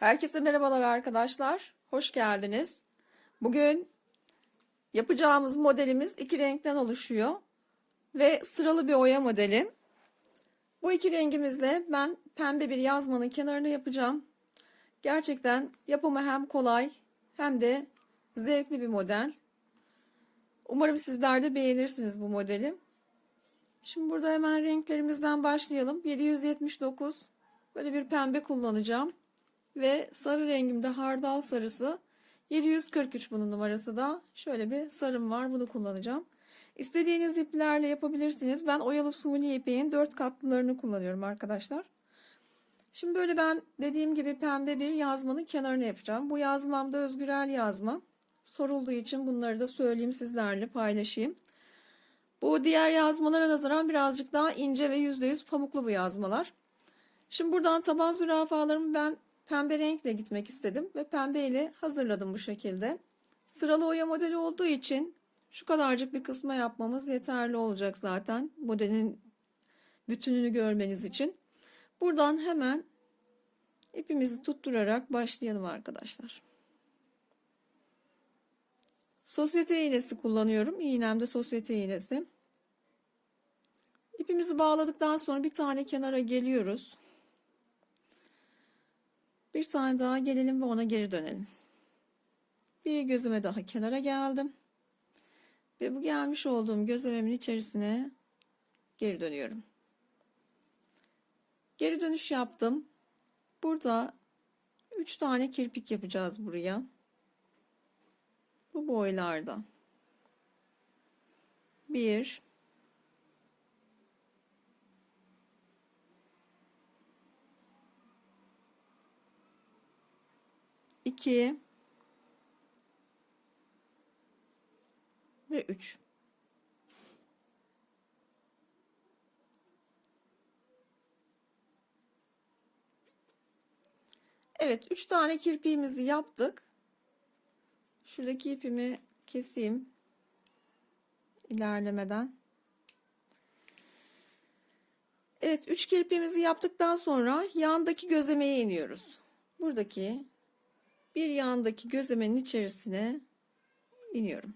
Herkese merhabalar arkadaşlar. Hoş geldiniz. Bugün yapacağımız modelimiz iki renkten oluşuyor. Ve sıralı bir oya modeli. Bu iki rengimizle ben pembe bir yazmanın kenarını yapacağım. Gerçekten yapımı hem kolay hem de zevkli bir model. Umarım sizler de beğenirsiniz bu modeli. Şimdi burada hemen renklerimizden başlayalım. 779 böyle bir pembe kullanacağım. Ve sarı rengimde hardal sarısı. 743 bunun numarası da. Şöyle bir sarım var bunu kullanacağım. İstediğiniz iplerle yapabilirsiniz. Ben oyalı suni ipeğin 4 katlılarını kullanıyorum arkadaşlar. Şimdi böyle ben dediğim gibi pembe bir yazmanın kenarını yapacağım. Bu yazmam da özgürel yazma. Sorulduğu için bunları da söyleyeyim sizlerle paylaşayım. Bu diğer yazmalara nazaran birazcık daha ince ve %100 pamuklu bu yazmalar. Şimdi buradan taban zürafalarımı ben pembe renkle gitmek istedim ve pembe ile hazırladım bu şekilde. Sıralı oya modeli olduğu için şu kadarcık bir kısma yapmamız yeterli olacak zaten modelin bütününü görmeniz için. Buradan hemen ipimizi tutturarak başlayalım arkadaşlar. Sosyete iğnesi kullanıyorum. İğnem de sosyete iğnesi. İpimizi bağladıktan sonra bir tane kenara geliyoruz. Bir tane daha gelelim ve ona geri dönelim. Bir gözüme daha kenara geldim. Ve bu gelmiş olduğum gözlememin içerisine geri dönüyorum. Geri dönüş yaptım. Burada 3 tane kirpik yapacağız buraya. Bu boylarda. 1 2 ve 3. Evet, 3 tane kirpiğimizi yaptık. Şuradaki ipimi keseyim. ilerlemeden. Evet, 3 kirpiğimizi yaptıktan sonra yandaki gözlemeye iniyoruz. Buradaki bir yandaki gözlemenin içerisine iniyorum.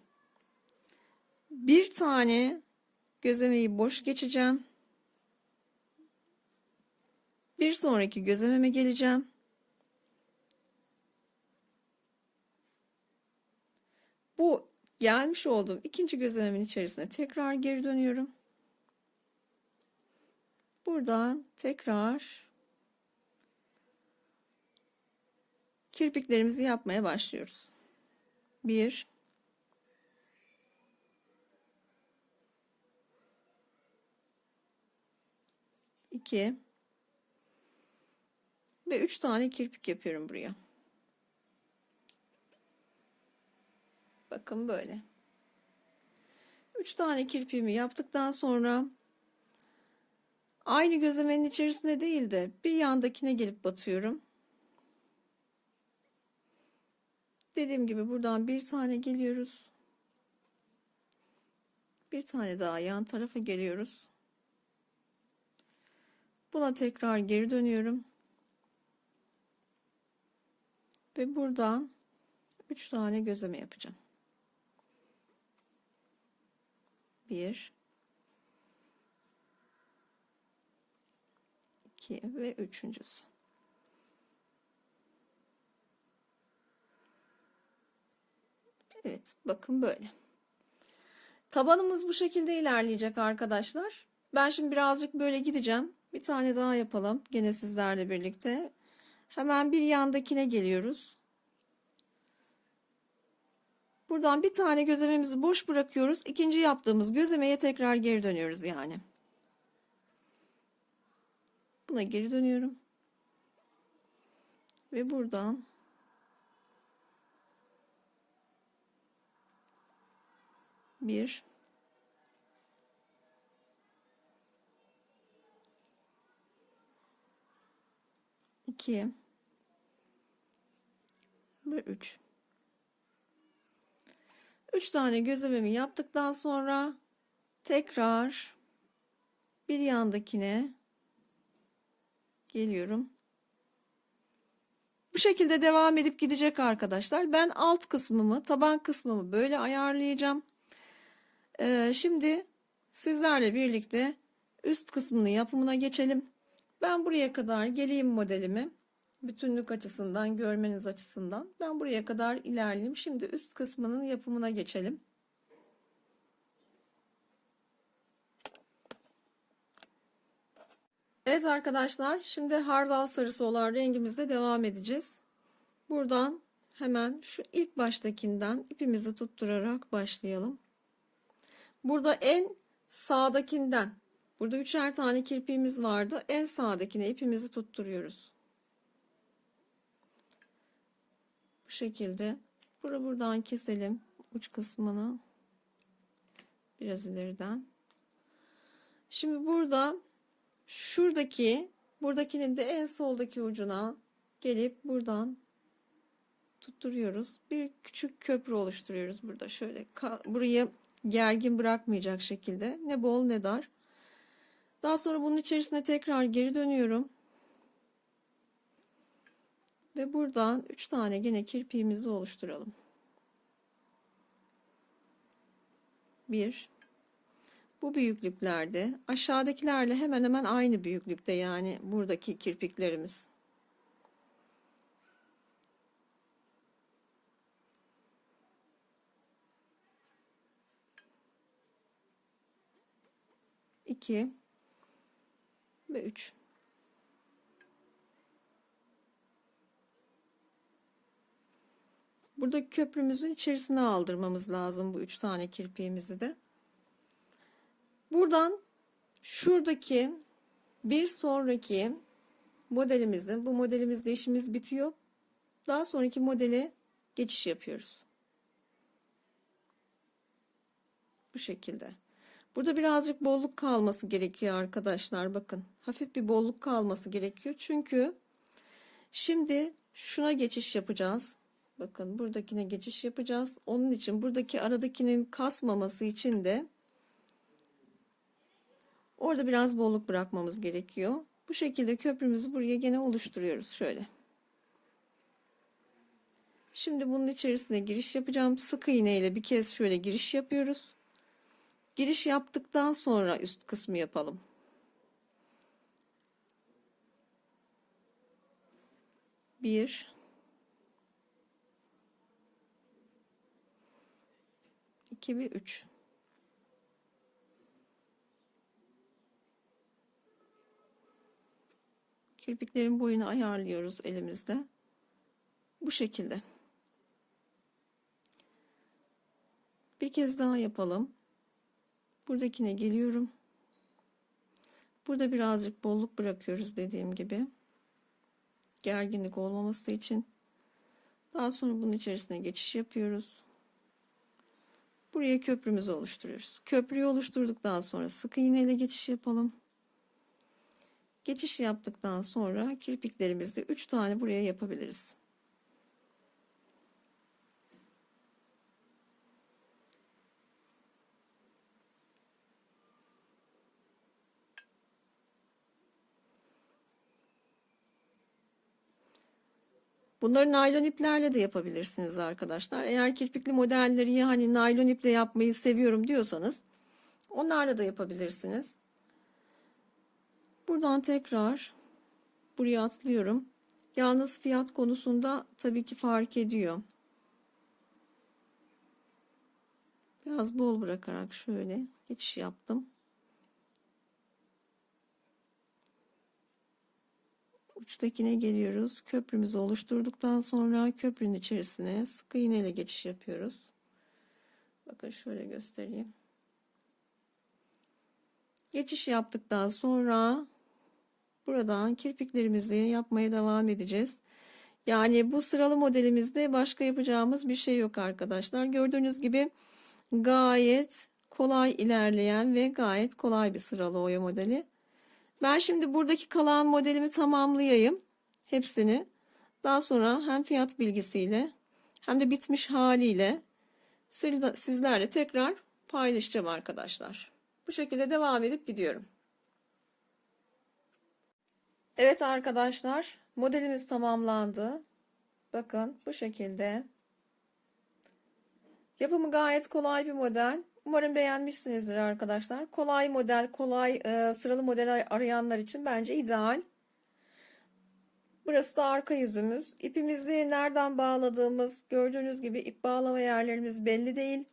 Bir tane gözlemeyi boş geçeceğim. Bir sonraki gözlememe geleceğim. Bu gelmiş olduğum ikinci gözlememin içerisine tekrar geri dönüyorum. Buradan tekrar kirpiklerimizi yapmaya başlıyoruz. 1 2 ve 3 tane kirpik yapıyorum buraya. Bakın böyle. 3 tane kirpiğimi yaptıktan sonra aynı gözlemenin içerisine değil de bir yandakine gelip batıyorum. Dediğim gibi buradan bir tane geliyoruz. Bir tane daha yan tarafa geliyoruz. Buna tekrar geri dönüyorum. Ve buradan 3 tane gözleme yapacağım. 1 2 ve üçüncüsü. Evet bakın böyle. Tabanımız bu şekilde ilerleyecek arkadaşlar. Ben şimdi birazcık böyle gideceğim. Bir tane daha yapalım. Gene sizlerle birlikte. Hemen bir yandakine geliyoruz. Buradan bir tane gözlememizi boş bırakıyoruz. İkinci yaptığımız gözlemeye tekrar geri dönüyoruz yani. Buna geri dönüyorum. Ve buradan bir 2 ve 3. 3 tane gözlememi yaptıktan sonra tekrar bir yandakine geliyorum. Bu şekilde devam edip gidecek arkadaşlar. Ben alt kısmımı, taban kısmımı böyle ayarlayacağım. Ee, şimdi sizlerle birlikte üst kısmını yapımına geçelim. Ben buraya kadar geleyim modelimi. Bütünlük açısından, görmeniz açısından. Ben buraya kadar ilerleyeyim. Şimdi üst kısmının yapımına geçelim. Evet arkadaşlar, şimdi hardal sarısı olan rengimizle devam edeceğiz. Buradan hemen şu ilk baştakinden ipimizi tutturarak başlayalım. Burada en sağdakinden, burada üçer tane kirpiğimiz vardı. En sağdakine ipimizi tutturuyoruz. Bu şekilde. Burada buradan keselim uç kısmını. Biraz ileriden. Şimdi burada şuradaki buradakinin de en soldaki ucuna gelip buradan tutturuyoruz. Bir küçük köprü oluşturuyoruz burada. Şöyle burayı gergin bırakmayacak şekilde. Ne bol ne dar. Daha sonra bunun içerisine tekrar geri dönüyorum. Ve buradan 3 tane gene kirpiğimizi oluşturalım. 1 bu büyüklüklerde aşağıdakilerle hemen hemen aynı büyüklükte yani buradaki kirpiklerimiz. İki ve üç. Burada köprümüzün içerisine aldırmamız lazım bu üç tane kirpiğimizi de. Buradan şuradaki bir sonraki modelimizin bu modelimizde işimiz bitiyor. Daha sonraki modele geçiş yapıyoruz. Bu şekilde. Burada birazcık bolluk kalması gerekiyor arkadaşlar. Bakın hafif bir bolluk kalması gerekiyor. Çünkü şimdi şuna geçiş yapacağız. Bakın buradakine geçiş yapacağız. Onun için buradaki aradakinin kasmaması için de Orada biraz bolluk bırakmamız gerekiyor. Bu şekilde köprümüzü buraya gene oluşturuyoruz şöyle. Şimdi bunun içerisine giriş yapacağım. Sık iğne ile bir kez şöyle giriş yapıyoruz. Giriş yaptıktan sonra üst kısmı yapalım. Bir, iki ve üç. Kirpiklerin boyunu ayarlıyoruz elimizde. Bu şekilde. Bir kez daha yapalım. Buradakine geliyorum. Burada birazcık bolluk bırakıyoruz dediğim gibi. Gerginlik olmaması için. Daha sonra bunun içerisine geçiş yapıyoruz. Buraya köprümüzü oluşturuyoruz. Köprüyü oluşturduktan sonra sık iğne ile geçiş yapalım. Geçiş yaptıktan sonra kirpiklerimizi 3 tane buraya yapabiliriz. Bunları naylon iplerle de yapabilirsiniz arkadaşlar. Eğer kirpikli modelleri hani naylon iple yapmayı seviyorum diyorsanız onlarla da yapabilirsiniz. Buradan tekrar buraya atlıyorum. Yalnız fiyat konusunda tabii ki fark ediyor. Biraz bol bırakarak şöyle geçiş yaptım. Uçtakine geliyoruz. Köprümüzü oluşturduktan sonra köprünün içerisine sık iğne ile geçiş yapıyoruz. Bakın şöyle göstereyim. Geçiş yaptıktan sonra Buradan kirpiklerimizi yapmaya devam edeceğiz. Yani bu sıralı modelimizde başka yapacağımız bir şey yok arkadaşlar. Gördüğünüz gibi gayet kolay ilerleyen ve gayet kolay bir sıralı oya modeli. Ben şimdi buradaki kalan modelimi tamamlayayım. Hepsini. Daha sonra hem fiyat bilgisiyle hem de bitmiş haliyle sizlerle tekrar paylaşacağım arkadaşlar. Bu şekilde devam edip gidiyorum. Evet arkadaşlar modelimiz tamamlandı. Bakın bu şekilde. Yapımı gayet kolay bir model. Umarım beğenmişsinizdir arkadaşlar. Kolay model, kolay e, sıralı model arayanlar için bence ideal. Burası da arka yüzümüz. İpimizi nereden bağladığımız gördüğünüz gibi ip bağlama yerlerimiz belli değil.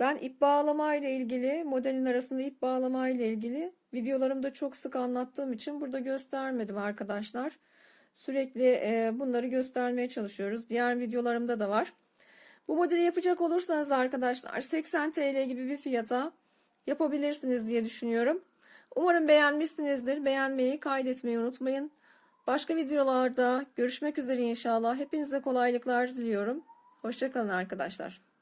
Ben ip bağlama ile ilgili modelin arasında ip bağlama ile ilgili videolarımda çok sık anlattığım için burada göstermedim arkadaşlar. Sürekli e, bunları göstermeye çalışıyoruz. Diğer videolarımda da var. Bu modeli yapacak olursanız arkadaşlar 80 TL gibi bir fiyata yapabilirsiniz diye düşünüyorum. Umarım beğenmişsinizdir. Beğenmeyi, kaydetmeyi unutmayın. Başka videolarda görüşmek üzere inşallah. Hepinize kolaylıklar diliyorum. Hoşçakalın arkadaşlar.